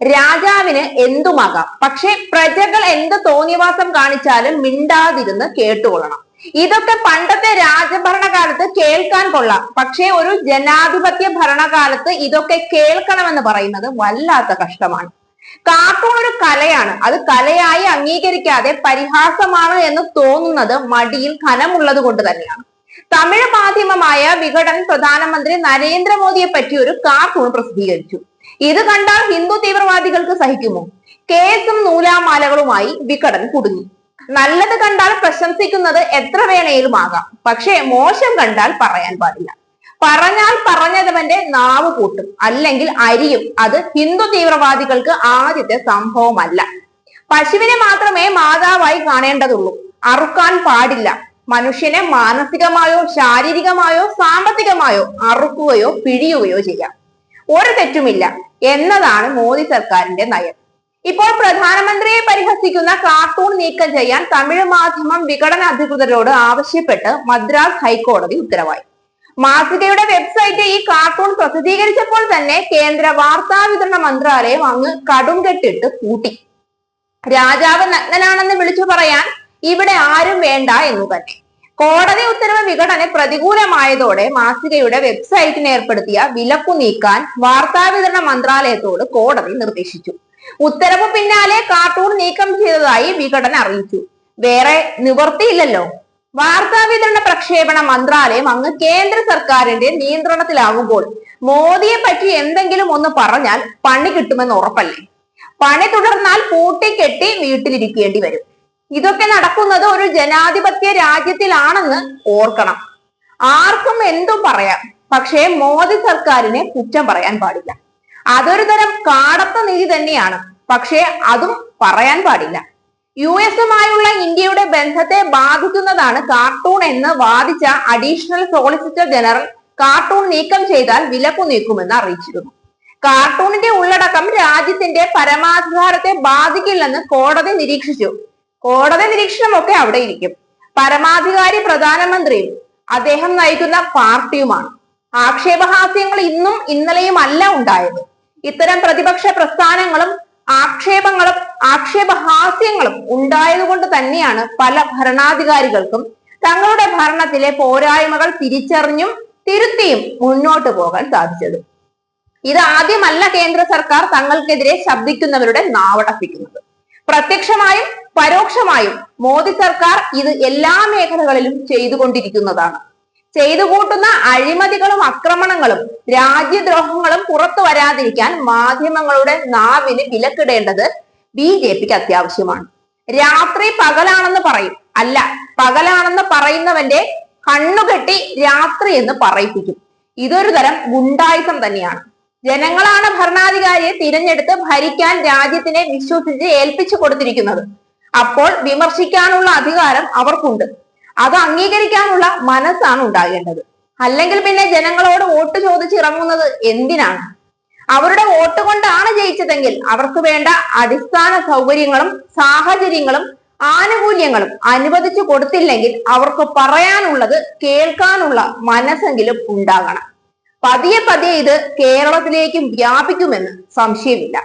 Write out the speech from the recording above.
രാജാവിന് എന്തുമാകാം? പക്ഷെ പ്രജകൾ എന്ത് തോന്നിവാസം കാണിച്ചാലും മിണ്ടാതിരുന്ന് കേട്ടുകൊള്ളണം. ഇതൊക്കെ പണ്ടത്തെ രാജഭരണകാലത്ത് കേൾക്കാൻ കൊള്ളാം. പക്ഷേ ഒരു ജനാധിപത്യ ഭരണകാലത്ത് ഇതൊക്കെ കേൾക്കണമെന്ന് പറയുന്നത് വല്ലാത്ത കഷ്ടമാണ്. കാർട്ടൂൺ ഒരു കലയാണ്. അത് കലയായി അംഗീകരിക്കാതെ പരിഹാസമാണ് എന്ന് തോന്നുന്നത് മടിയിൽ ഖനമുള്ളത് കൊണ്ട് തന്നെയാണ്. തമിഴ് മാധ്യമമായ വിഘടൻ പ്രധാനമന്ത്രി നരേന്ദ്രമോദിയെ പറ്റി ഒരു കാർട്ടൂൺ പ്രസിദ്ധീകരിച്ചു. ഇത് കണ്ടാൽ ഹിന്ദു തീവ്രവാദികൾക്ക് സഹിക്കുമോ? കേസും നൂലാമാലകളുമായി വിഘടൻ കുടുങ്ങി. നല്ലത് കണ്ടാൽ പ്രശംസിക്കുന്നത് എത്ര വേണേലും ആകാം. പക്ഷേ മോശം കണ്ടാൽ പറയാൻ പാടില്ല. പറഞ്ഞാൽ പറഞ്ഞതവന്റെ നാവ് കൂട്ടും. അല്ലെങ്കിൽ അരിയും. അത് ഹിന്ദു തീവ്രവാദികൾക്ക് ആദ്യത്തെ സംഭവമല്ല. പശുവിനെ മാത്രമേ മാതാവായി കാണേണ്ടതുള്ളൂ. അറുക്കാൻ പാടില്ല. മനുഷ്യനെ മാനസികമായോ ശാരീരികമായോ സാമ്പത്തികമായോ അറുക്കുകയോ പിഴിയുകയോ ചെയ്യാം. ഒരു തെറ്റുമില്ല എന്നതാണ് മോദി സർക്കാരിന്റെ നയം. ഇപ്പോൾ പ്രധാനമന്ത്രിയെ പരിഹസിക്കുന്ന കാർട്ടൂൺ നീക്കം ചെയ്യാൻ തമിഴ് മാധ്യമം വിഘടന അധികൃതരോട് ആവശ്യപ്പെട്ട് മദ്രാസ് ഹൈക്കോടതി ഉത്തരവായി. മാസികയുടെ വെബ്സൈറ്റ് ഈ കാർട്ടൂൺ പ്രസിദ്ധീകരിച്ചപ്പോൾ തന്നെ കേന്ദ്ര വാർത്താ വിതരണ മന്ത്രാലയം അങ്ങ് കടും കെട്ടിട്ട് കൂട്ടി രാജാവ് നഗ്നനാണെന്ന് വിളിച്ചു പറയാൻ ഇവിടെ ആരും വേണ്ട എന്ന് തന്നെ കോടതി ഉത്തരവ് വിഘടന പ്രതികൂലമായതോടെ മാസികയുടെ വെബ്സൈറ്റിന് ഏർപ്പെടുത്തിയ വിലക്കു നീക്കാൻ വാർത്താ വിതരണ മന്ത്രാലയത്തോട് കോടതി നിർദ്ദേശിച്ചു. ഉത്തരവ് പിന്നാലെ കാർട്ടൂൺ നീക്കം ചെയ്തതായി വിഘടന അറിയിച്ചു. വേറെ നിവർത്തിയില്ലല്ലോ വാർത്താ വിതരണ പ്രക്ഷേപണ മന്ത്രാലയം അങ്ങ് കേന്ദ്ര സർക്കാരിന്റെ നിയന്ത്രണത്തിലാവുമ്പോൾ മോദിയെ പറ്റി എന്തെങ്കിലും ഒന്ന് പറഞ്ഞാൽ പണി കിട്ടുമെന്ന് ഉറപ്പല്ലേ? പണി തുടർന്നാൽ പൂട്ടിക്കെട്ടി വീട്ടിലിരിക്കേണ്ടി വരും. ഇതൊക്കെ നടക്കുന്നത് ഒരു ജനാധിപത്യ രാജ്യത്തിലാണെന്ന് ഓർക്കണം. ആർക്കും എന്തും പറയാം. പക്ഷേ മോദി സർക്കാരിനെ കുറ്റം പറയാൻ പാടില്ല. അതൊരു തരം കാടത്ത നീതി തന്നെയാണ്. പക്ഷേ അതും പറയാൻ പാടില്ല. യു എസുമായുള്ള ഇന്ത്യയുടെ ബന്ധത്തെ ബാധിക്കുന്നതാണ് കാർട്ടൂൺ എന്ന് വാദിച്ച അഡീഷണൽ സോളിസിറ്റർ ജനറൽ കാർട്ടൂൺ നീക്കം ചെയ്താൽ വിലക്കു നീക്കുമെന്ന് അറിയിച്ചിരുന്നു. കാർട്ടൂണിന്റെ ഉള്ളടക്കം രാജ്യത്തിന്റെ പരമാധികാരത്തെ ബാധിക്കില്ലെന്ന് കോടതി നിരീക്ഷിച്ചു. കോടതി നിരീക്ഷണം ഒക്കെ അവിടെ ഇരിക്കും പരമാധികാരി പ്രധാനമന്ത്രിയും അദ്ദേഹം നയിക്കുന്ന പാർട്ടിയുമാണ്. ആക്ഷേപഹാസ്യങ്ങൾ ഇന്നും ഇന്നലെയും അല്ല ഉണ്ടായത്. ഇത്തരം പ്രതിപക്ഷ പ്രസ്ഥാനങ്ങളും ആക്ഷേപങ്ങളും ആക്ഷേപഹാസ്യങ്ങളും ഉണ്ടായതുകൊണ്ട് തന്നെയാണ് പല ഭരണാധികാരികൾക്കും തങ്ങളുടെ ഭരണത്തിലെ പോരായ്മകൾ തിരിച്ചറിഞ്ഞും തിരുത്തിയും മുന്നോട്ട് പോകാൻ സാധിച്ചത്. ഇത് ആദ്യമല്ല കേന്ദ്ര സർക്കാർ തങ്ങൾക്കെതിരെ ശബ്ദിക്കുന്നവരുടെ നാവടപ്പിക്കുന്നത്. പ്രത്യക്ഷമായും പരോക്ഷമായും മോദി സർക്കാർ ഇത് എല്ലാ മേഖലകളിലും ചെയ്തുകൊണ്ടിരിക്കുന്നതാണ്. ചെയ്തു കൂട്ടുന്ന അഴിമതികളും അക്രമണങ്ങളും രാജ്യദ്രോഹങ്ങളും പുറത്തു വരാതിരിക്കാൻ മാധ്യമങ്ങളുടെ നാവിന് വിലക്കിടേണ്ടത് ബി ജെ പിക്ക് അത്യാവശ്യമാണ്. രാത്രി പകലാണെന്ന് പറയും. അല്ല പകലാണെന്ന് പറയുന്നവന്റെ കണ്ണുകെട്ടി രാത്രി എന്ന് പറയിപ്പിക്കും. ഇതൊരു തരം ഗുണ്ടായുസം തന്നെയാണ്. ജനങ്ങളാണ് ഭരണാധികാരിയെ തിരഞ്ഞെടുത്ത് ഭരിക്കാൻ രാജ്യത്തിനെ വിശ്വസിച്ച് ഏൽപ്പിച്ചു കൊടുത്തിരിക്കുന്നത്. അപ്പോൾ വിമർശിക്കാനുള്ള അധികാരം അവർക്കുണ്ട്. അത് അംഗീകരിക്കാനുള്ള മനസ്സാണ് ഉണ്ടാകേണ്ടത്. അല്ലെങ്കിൽ പിന്നെ ജനങ്ങളോട് വോട്ട് ചോദിച്ച് ഇറങ്ങുന്നത് എന്തിനാണ്? അവരുടെ വോട്ട് കൊണ്ടാണ് ജയിച്ചതെങ്കിൽ അവർക്ക് വേണ്ട അടിസ്ഥാന സൗകര്യങ്ങളും സാഹചര്യങ്ങളും ആനുകൂല്യങ്ങളും അനുവദിച്ചു കൊടുത്തില്ലെങ്കിൽ അവർക്ക് പറയാനുള്ളത് കേൾക്കാനുള്ള മനസ്സെങ്കിലും ഉണ്ടാകണം. പതിയെ പതിയെ ഇത് കേരളത്തിലേക്കും വ്യാപിക്കുമെന്ന് സംശയമില്ല.